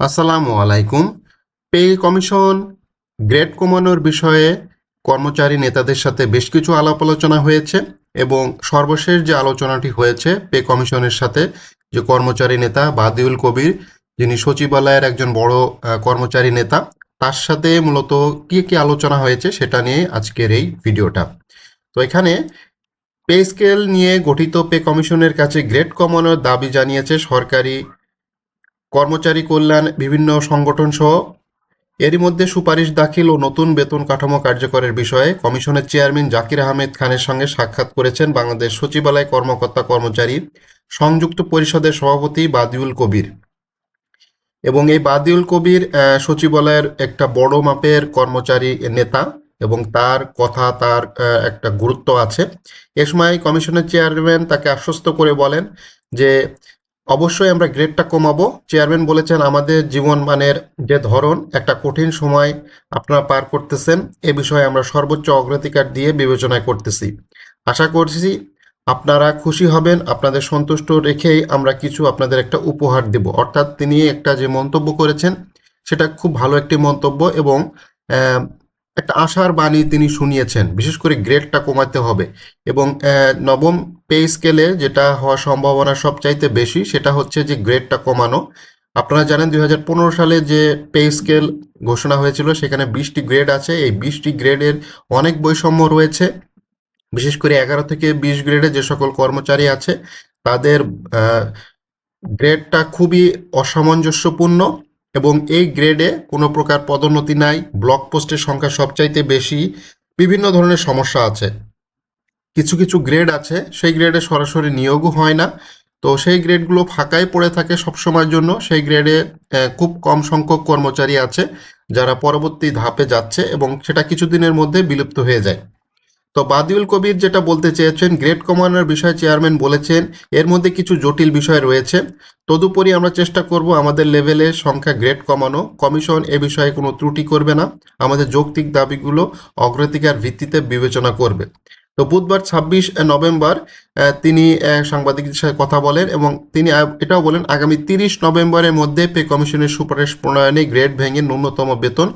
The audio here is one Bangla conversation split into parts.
আসসালামু আলাইকুম। পে কমিশন গ্রেড কমানোর বিষয়ে কর্মচারী নেতাদের সাথে বেশ কিছু আলাপ আলোচনা হয়েছে এবং সর্বশেষ যে আলোচনাটি হয়েছে পে কমিশনের সাথে, যে কর্মচারী নেতা বাদিউল কবির, যিনি সচিবালয়ের একজন বড় কর্মচারী নেতা, তার সাথে মূলত কি কি আলোচনা হয়েছে সেটা নিয়ে আজকের এই ভিডিওটা। তো এখানে পে স্কেল নিয়ে গঠিত পে কমিশনের কাছে গ্রেড কমানোর দাবি জানিয়েছে সরকারি কর্মচারী কল্যাণ, বিভিন্ন সংগঠন সহ এরই মধ্যে সুপারিশ দাখিল ও নতুন বেতন কাঠামো কার্যকরের বিষয়ে কমিশনের চেয়ারম্যান জাকির আহমেদ খানের সঙ্গে সাক্ষাৎ করেছেন বাংলাদেশ সচিবালয় কর্মকর্তা কর্মচারী সংযুক্ত পরিষদের সভাপতি বাদিউল কবির। এবং এই বাদিউল কবির সচিবালয়ের একটা বড় মাপের কর্মচারী নেতা এবং তার কথা, তার একটা গুরুত্ব আছে। এ সময় কমিশনের চেয়ারম্যান তাকে আশ্বস্ত করে বলেন যে অবশ্যই আমরা গ্রেডটা কমাবো। চেয়ারম্যান বলেছেন, আমাদের জীবন মানের যে ধরন, একটা কঠিন সময় আপনারা পার করতেছেন। এ বিষয়ে আমরা সর্বোচ্চ অগ্রাধিকার দিয়ে বিবেচনা করতেছি। আশা করছি আপনারা খুশি হবেন। আপনাদের সন্তুষ্ট রেখেই আমরা কিছু আপনাদের একটা উপহার দেব। অর্থাৎ তিনি একটা যে মন্তব্য করেছেন, সেটা খুব ভালো একটি মন্তব্য এবং একটা আশার বাণী তিনি শুনিয়েছেন। বিশেষ করে গ্রেডটা কমাতে হবে। এবং নবম পে স্কেলে যেটা হওয়ার সম্ভাবনা সবচাইতে বেশি, সেটা হচ্ছে যে গ্রেডটা কমানো। আপনারা জানেন দুই হাজার পনেরো সালে যে পে স্কেল ঘোষণা হয়েছিল, সেখানে বিশটি গ্রেড আছে। এই বিশটি গ্রেডের অনেক বৈষম্য রয়েছে। বিশেষ করে এগারো থেকে বিশ গ্রেডে যে সকল কর্মচারী আছে, তাদের গ্রেডটা খুবই অসামঞ্জস্যপূর্ণ। এবং এই গ্রেডে কোনো প্রকার পদোন্নতি নাই, ব্লক পোস্টের সংখ্যা সবচাইতে বেশি, বিভিন্ন ধরনের সমস্যা আছে। কিছু কিছু গ্রেড আছে, সেই গ্রেডে সরাসরি নিয়োগও হয় না। তো সেই গ্রেডগুলো ফাঁকাই পড়ে থাকে সবসময়ের জন্য, সেই গ্রেডে খুব কম সংখ্যক কর্মচারী আছে, যারা পরবর্তী ধাপে যাচ্ছে এবং সেটা কিছুদিনের মধ্যে বিলুপ্ত হয়ে যায়। তো বাদিউল কবির যেটা বলতে চেয়েছেন গ্রেড কমানোর বিষয়ে চেয়ারম্যান বলেছেন, এর মধ্যে কিছু জটিল বিষয় রয়েছে। তদুপরি আমরা চেষ্টা করব আমাদের লেভেলে সংখ্যা গ্রেড কমানো। কমিশন এ বিষয়ে কোনো ত্রুটি করবে না। আমাদের যৌক্তিক দাবিগুলো অগ্রাধিকার ভিত্তিতে বিবেচনা করবে। তো বুধবার ছাব্বিশ নভেম্বর তিনি সাংবাদিকদের সাথে কথা বলেন এবং তিনি এটাও বলেন, আগামী তিরিশ নভেম্বরের মধ্যে পে কমিশনের সুপারিশ প্রণয়নে গ্রেড ভেঙে ন্যূনতম বেতন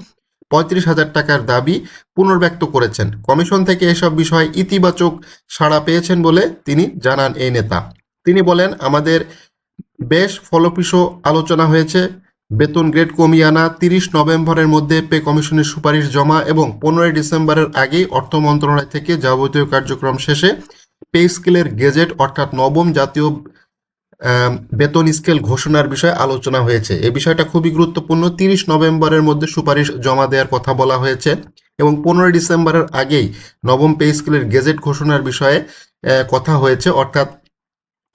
পঁয়ত্রিশ হাজার টাকার দাবি পুনর্ব্যক্ত করেছেন। কমিশন থেকে এসব বিষয়ে ইতিবাচক সাড়া পেয়েছেন বলে তিনি জানান এই নেতা। তিনি বলেন, আমাদের বেশ ফলপ্রসূ আলোচনা হয়েছে। বেতন গ্রেড কমিয়ে আনা তিরিশ নভেম্বরের মধ্যে পে কমিশনের সুপারিশ জমা এবং পনেরোই ডিসেম্বরের আগেই অর্থ মন্ত্রণালয় থেকে যাবতীয় কার্যক্রম শেষে পে স্কেলের গেজেট অর্থাৎ নবম জাতীয় বেতন স্কেল ঘোষণার বিষয়ে আলোচনা হয়েছে। এই বিষয়টা খুবই গুরুত্বপূর্ণ। তিরিশ নভেম্বরের মধ্যে সুপারিশ জমা দেওয়ার কথা বলা হয়েছে এবং পনেরোই ডিসেম্বরের আগেই নবম পে স্কেলের গেজেট ঘোষণার বিষয়ে কথা হয়েছে। অর্থাৎ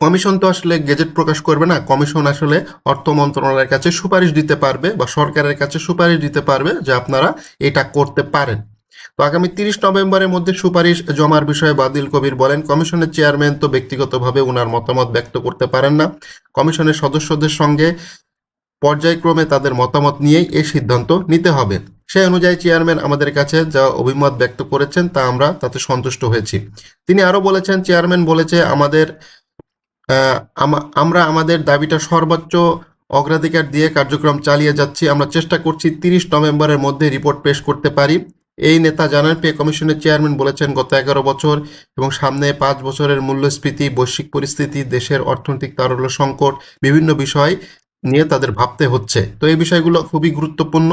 কমিশন তো আসলে গেজেট প্রকাশ করবে না, কমিশন আসলে অর্থ মন্ত্রণালয়ের কাছে সুপারিশ দিতে পারবে বা সরকারের কাছে সুপারিশ দিতে পারবে যে আপনারা এটা করতে পারেন। তো আগামী তিরিশ নভেম্বরের মধ্যে সুপারিশ জমার বিষয়ে বাদিল কবির বলেন, কমিশনের চেয়ারম্যান তো ব্যক্তিগতভাবে ওনার মতামত ব্যক্ত করতে পারেন না। কমিশনের সদস্যদের সঙ্গে পর্যায়ক্রমে তাদের মতামত নিয়েই এই সিদ্ধান্ত নিতে হবে। সেই অনুযায়ী চেয়ারম্যান আমাদের কাছে যা অভিমত ব্যক্ত করেছেন তা আমরা তাতে সন্তুষ্ট হয়েছি। তিনি আরও বলেছেন, চেয়ারম্যান বলেছে, আমাদের আমরা আমাদের দাবিটা সর্বোচ্চ অগ্রাধিকার দিয়ে কার্যক্রম চালিয়ে যাচ্ছি। আমরা চেষ্টা করছি তিরিশ নভেম্বরের মধ্যে রিপোর্ট পেশ করতে পারি। এই নেতা জানান, পে কমিশনের চেয়ারম্যান বলেছেন, গত এগারো বছর এবং সামনে পাঁচ বছরের মূল্যস্ফীতি, বৈশ্বিক পরিস্থিতি, দেশের অর্থনৈতিক তারল্য সংকট, বিভিন্ন বিষয় নিয়ে তাদের ভাবতে হচ্ছে। তো এই বিষয়গুলো খুবই গুরুত্বপূর্ণ।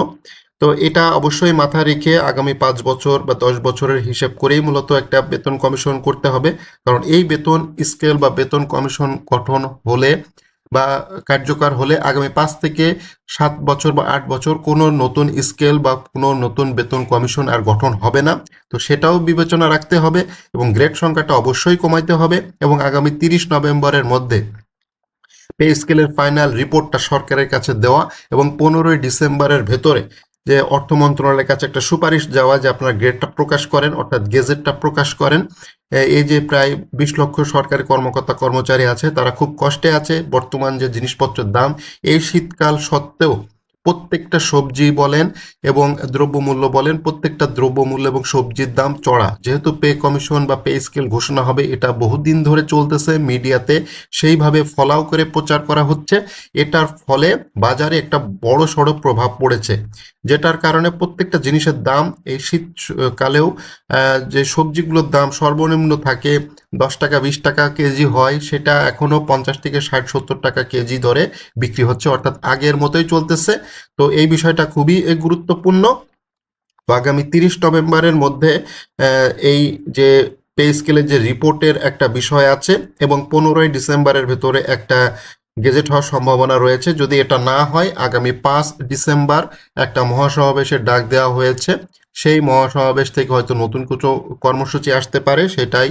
তো এটা অবশ্যই মাথায় রেখে আগামী পাঁচ বছর বা দশ বছরের হিসেব করেই মূলত একটা বেতন কমিশন করতে হবে। কারণ এই বেতন স্কেল বা বেতন কমিশন গঠন হলে বা কার্যকর হলে আগামী পাঁচ থেকে সাত বছর বা আট বছর কোনো নতুন স্কেল বা কোনো নতুন বেতন কমিশন আর গঠন হবে না। তো সেটাও বিবেচনা রাখতে হবে এবং গ্রেড সংখ্যাটা অবশ্যই কমাইতে হবে এবং আগামী তিরিশ নভেম্বরের মধ্যে পে স্কেলের ফাইনাল রিপোর্টটা সরকারের কাছে দেওয়া এবং পনেরোই ডিসেম্বরের ভেতরে যে অর্থ মন্ত্রণালয়ের কাছে একটা সুপারিশ যাওয়া যে আপনারা গ্রেডটা প্রকাশ করেন, অর্থাৎ গেজেটটা প্রকাশ করেন। এই যে প্রায় বিশ লক্ষ সরকারি কর্মকর্তা কর্মচারী আছে, তারা খুব কষ্টে আছে। বর্তমান যে জিনিসপত্রের দাম, এই শীতকাল সত্ত্বেও প্রত্যেকটা সবজি বলেন এবং দ্রব্যমূল্য বলেন, প্রত্যেকটা দ্রব্যমূল্য এবং সবজির দাম চড়া। যেহেতু পে কমিশন বা পে স্কেল ঘোষণা হবে, এটা বহুদিন ধরে চলতেছে মিডিয়াতে। সেইভাবে ফলাও করে প্রচার করা হচ্ছে। এটার ফলে বাজারে একটা বড় সড়ো প্রভাব পড়েছে, যেটার কারণে প্রত্যেকটা জিনিসের দাম এই শীতকালেও যে সবজিগুলোর দাম সর্বনিম্ন থাকে দশ টাকা, বিশ টাকা কেজি হয়, সেটা এখনও পঞ্চাশ থেকে ষাট, সত্তর টাকা কেজি দরে বিক্রি হচ্ছে, অর্থাৎ আগের মতোই চলতেছে। তো এই বিষয়টা খুবই গুরুত্বপূর্ণ। আগামী তিরিশ নভেম্বরের মধ্যে এই যে পে স্কেলের যে রিপোর্টের একটা বিষয় আছে এবং পনেরোই ডিসেম্বরের ভেতরে একটা গেজেট হওয়ার সম্ভাবনা রয়েছে। যদি এটা না হয়, আগামী পাঁচ ডিসেম্বর একটা মহাসমাবেশের ডাক দেওয়া হয়েছে। সেই মহাসমাবেশ থেকে হয়তো নতুন কিছু কর্মসূচি আসতে পারে, সেটাই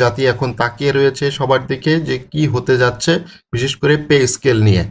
জাতি এখন তাকিয়ে রয়েছে সবার দিকে যে কি হতে যাচ্ছে, বিশেষ করে পে স্কেল নিয়ে।